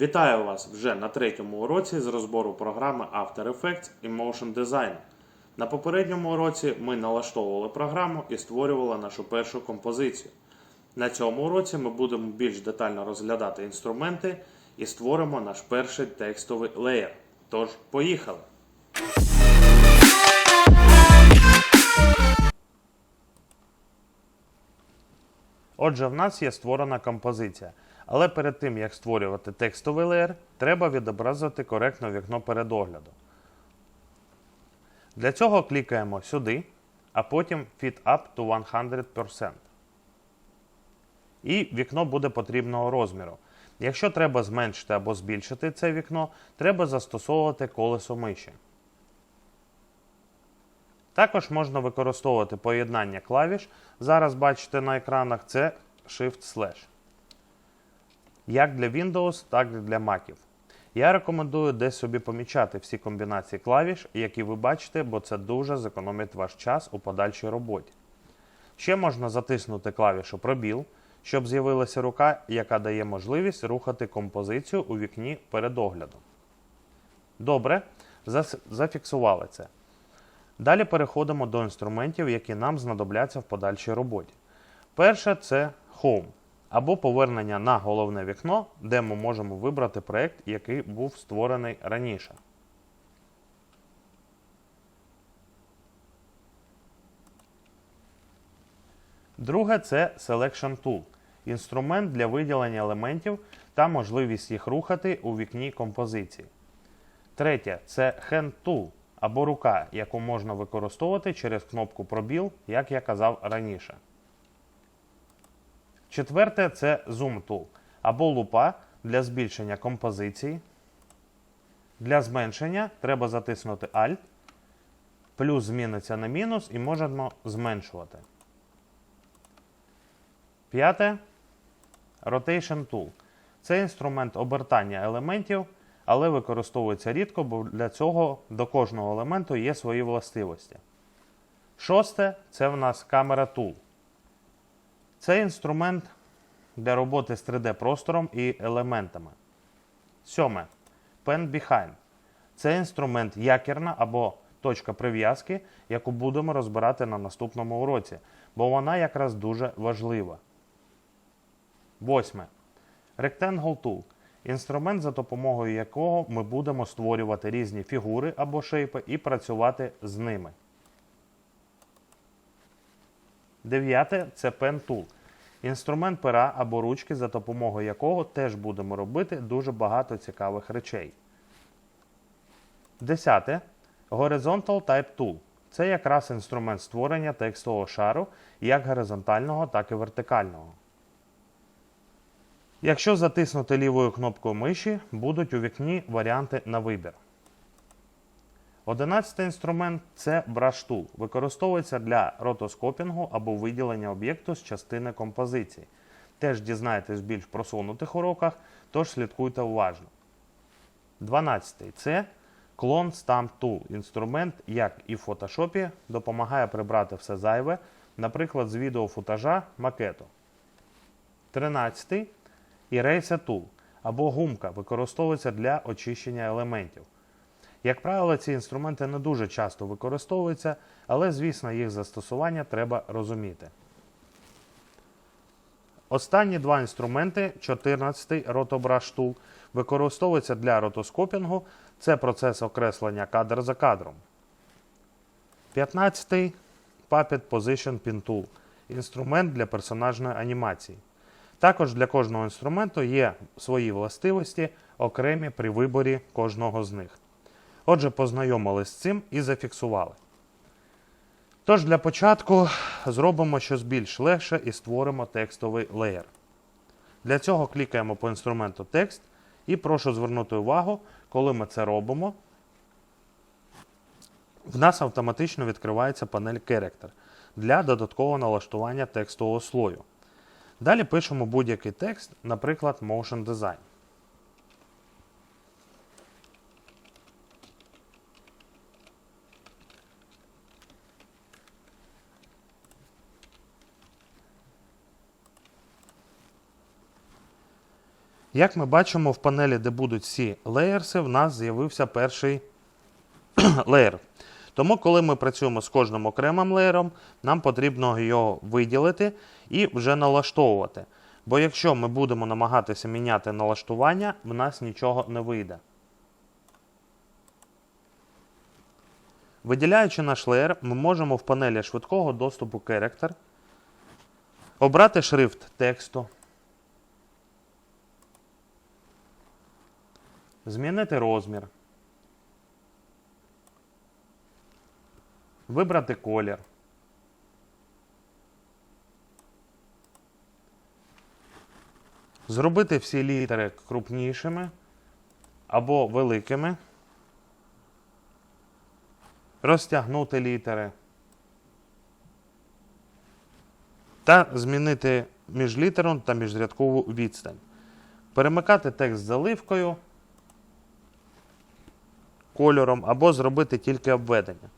Вітаю вас вже на третьому уроці з розбору програми After Effects і Motion Design. На попередньому уроці ми налаштовували програму і створювали нашу першу композицію. На цьому уроці ми будемо більш детально розглядати інструменти і створимо наш перший текстовий леєр. Тож, поїхали! Отже, в нас є створена композиція. Але перед тим, як створювати текстовий леєр, треба відобразити коректно вікно передогляду. Для цього клікаємо сюди, а потім Fit Up to 100%. І вікно буде потрібного розміру. Якщо треба зменшити або збільшити це вікно, треба застосовувати колесо миші. Також можна використовувати поєднання клавіш. Зараз бачите на екранах це Shift-Slash. Як для Windows, так і для Mac. Я рекомендую десь собі помічати всі комбінації клавіш, які ви бачите, бо це дуже зекономить ваш час у подальшій роботі. Ще можна затиснути клавішу пробіл, щоб з'явилася рука, яка дає можливість рухати композицію у вікні передогляду. Добре, зафіксували це. Далі переходимо до інструментів, які нам знадобляться в подальшій роботі. Перше це Home або повернення на головне вікно, де ми можемо вибрати проєкт, який був створений раніше. Друге це Selection Tool інструмент для виділення елементів та можливість їх рухати у вікні композиції. Третє це Hand Tool або рука, яку можна використовувати через кнопку пробіл, як я казав раніше. Четверте це Zoom Tool або лупа для збільшення композиції. Для зменшення треба затиснути Alt, плюс зміниться на мінус і можемо зменшувати. П'яте Rotation Tool. Це інструмент обертання елементів, але використовується рідко, бо для цього до кожного елементу є свої властивості. Шосте це в нас камера Tool. Це інструмент для роботи з 3D-простором і елементами. Сьоме. Pen Behind. Це інструмент якірна або точка прив'язки, яку будемо розбирати на наступному уроці, бо вона якраз дуже важлива. Восьме. Rectangle Tool. Інструмент, за допомогою якого ми будемо створювати різні фігури або шейпи і працювати з ними. Дев'яте це Pen Tool. Інструмент пера або ручки, за допомогою якого теж будемо робити дуже багато цікавих речей. Десяте. Horizontal Type Tool. Це якраз інструмент створення текстового шару як горизонтального, так і вертикального. Якщо затиснути лівою кнопкою миші, будуть у вікні варіанти на вибір. Одинадцятий інструмент це Tool. Використовується для ротоскопінгу або виділення об'єкту з частини композиції. Теж дізнаєтесь в більш просунутих уроках, тож слідкуйте уважно. 12. Це Clone Stamp Tool. Інструмент, як і в фотошопі, допомагає прибрати все зайве, наприклад, з відеофутажа макету. 13. Eraser Tool або гумка використовується для очищення елементів. Як правило, ці інструменти не дуже часто використовуються, але, звісно, їх застосування треба розуміти. Останні два інструменти, 14-й Rotobrush Tool, використовується для ротоскопінгу. Це процес окреслення кадр за кадром. 15-й Puppet Position Pin Tool інструмент для персонажної анімації. Також для кожного інструменту є свої властивості, окремі при виборі кожного з них. Отже, познайомились з цим і зафіксували. Тож для початку зробимо щось більш легше і створимо текстовий леєр. Для цього клікаємо по інструменту текст і прошу звернути увагу, коли ми це робимо, в нас автоматично відкривається панель Character для додаткового налаштування текстового слою. Далі пишемо будь-який текст, наприклад, Motion Design. Як ми бачимо, в панелі, де будуть всі леєрси, в нас з'явився перший леєр. Тому, коли ми працюємо з кожним окремим леєром, нам потрібно його виділити і вже налаштовувати. Бо якщо ми будемо намагатися міняти налаштування, в нас нічого не вийде. Виділяючи наш леєр, ми можемо в панелі швидкого доступу Character обрати шрифт тексту, змінити розмір, вибрати колір. Зробити всі літери крупнішими або великими. Розтягнути літери. Та змінити між літером та міжрядкову відстань. Перемикати текст заливкою, кольором або зробити тільки обведення.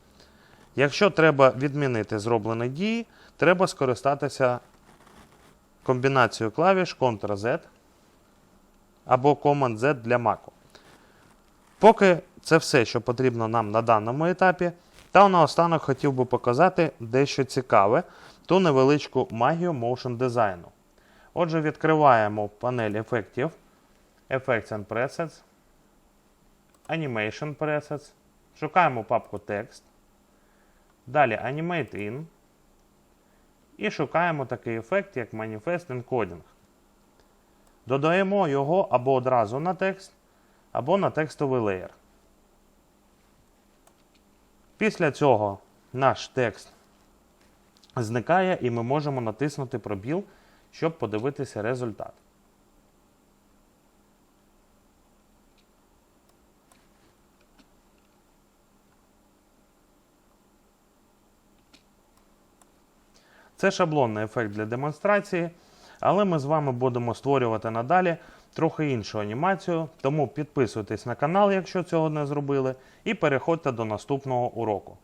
Якщо треба відмінити зроблені дії, треба скористатися комбінацією клавіш Ctrl-Z або Command-Z для Mac. Поки це все, що потрібно нам на даному етапі. Та наостанок хотів би показати дещо цікаве, ту невеличку магію Motion дизайну. Отже, відкриваємо панель ефектів, Effects and Presets, Animation Presets, шукаємо папку текст. Далі Animate In. І шукаємо такий ефект, як Manifest Encoding. Додаємо його або одразу на текст, або на текстовий леєр. Після цього наш текст зникає і ми можемо натиснути пробіл, щоб подивитися результат. Це шаблонний ефект для демонстрації, але ми з вами будемо створювати надалі трохи іншу анімацію, тому підписуйтесь на канал, якщо цього не зробили, і переходьте до наступного уроку.